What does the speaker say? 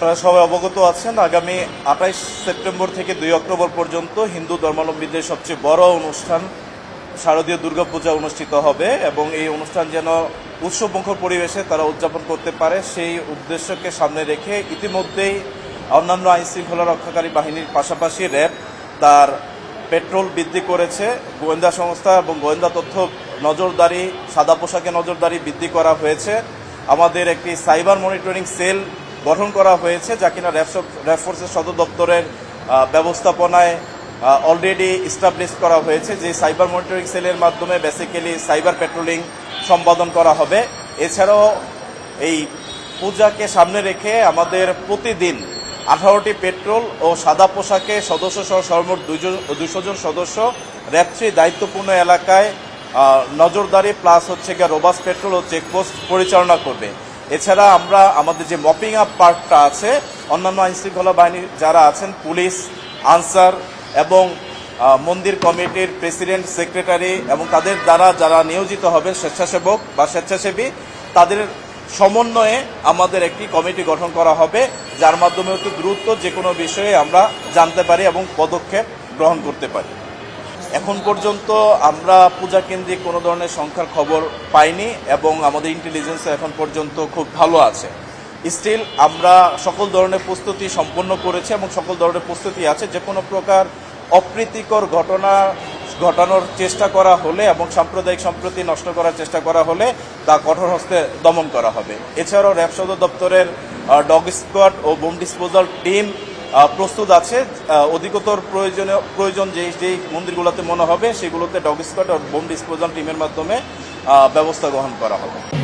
আপনারা সবাই অবগত আছেন, আগামী আঠাইশ সেপ্টেম্বর থেকে দুই অক্টোবর পর্যন্ত হিন্দু ধর্মাবলম্বীদের সবচেয়ে বড় অনুষ্ঠান শারদীয় দুর্গাপূজা অনুষ্ঠিত হবে এবং এই অনুষ্ঠান যেন উৎসবমুখর পরিবেশে তারা উদযাপন করতে পারে, সেই উদ্দেশ্যকে সামনে রেখে ইতিমধ্যেই অন্যান্য আইন শৃঙ্খলা রক্ষাকারী বাহিনীর পাশাপাশি র্যাব তার পেট্রোল বৃদ্ধি করেছে, গোয়েন্দা সংস্থা এবং গোয়েন্দা তথ্য নজরদারি, সাদা পোশাকে নজরদারি বৃদ্ধি করা হয়েছে। আমাদের একটি সাইবার মনিটরিং সেল গঠন করা হয়েছে যা কিনা র্যাব ফোর্সের সদর দপ্তরের ব্যবস্থাপনায় অলরেডি স্টাবলিশ করা হয়েছে যে সাইবার মনিটরিং সেলের মাধ্যমে বেসিক্যালি সাইবার পেট্রোলিং সম্পাদন করা হবে। এছাড়াও এই পূজাকে সামনে রেখে আমাদের প্রতিদিন আঠারোটি পেট্রোল ও সাদা পোশাকে সদস্য সহ সর্বমোট দুইশো জন সদস্য র্যাপথ্রি দায়িত্বপূর্ণ এলাকায় নজরদারি প্লাস হচ্ছে গিয়ে রোবাস পেট্রোল ও চেকপোস্ট পরিচালনা করবে। এছাড়া আমরা আমাদের যে মপিং আপ পার্টটা আছে, অন্যান্য আইন শৃঙ্খলা বাহিনীর যারা আছেন, পুলিশ, আনসার এবং মন্দির কমিটির প্রেসিডেন্ট, সেক্রেটারি এবং তাদের দ্বারা যারা নিয়োজিত হবেন স্বেচ্ছাসেবক বা স্বেচ্ছাসেবী, তাদের সমন্বয়ে আমাদের একটি কমিটি গঠন করা হবে, যার মাধ্যমে অতি দ্রুত যে কোনো বিষয়ে আমরা জানতে পারি এবং পদক্ষেপ গ্রহণ করতে পারি। এখন পর্যন্ত আমরা পূজা কেন্দ্রিক কোনো ধরনের সংখ্যার খবর পাইনি এবং আমাদের ইন্টেলিজেন্স এখন পর্যন্ত খুব ভালো আছে। স্টিল আমরা সকল ধরনের প্রস্তুতি সম্পন্ন করেছি এবং সকল ধরনের প্রস্তুতি আছে। যে কোনো প্রকার অপ্রীতিকর ঘটনা ঘটানোর চেষ্টা করা হলে এবং সাম্প্রদায়িক সম্প্রতি নষ্ট করার চেষ্টা করা হলে তা কঠোর হস্তে দমন করা হবে। এছাড়াও র্যাব সদর দপ্তরের ডগ স্কোয়াড ও বোম ডিসপোজাল টিম প্রস্তুত আছে। অধিকতর প্রয়োজনে প্রয়োজন যে যেই মন্দিরগুলোতে মনে হবে, সেগুলোতে ডগ স্কোয়াড বোম ডিসপোজাল টিমের মাধ্যমে ব্যবস্থা গ্রহণ করা হবে।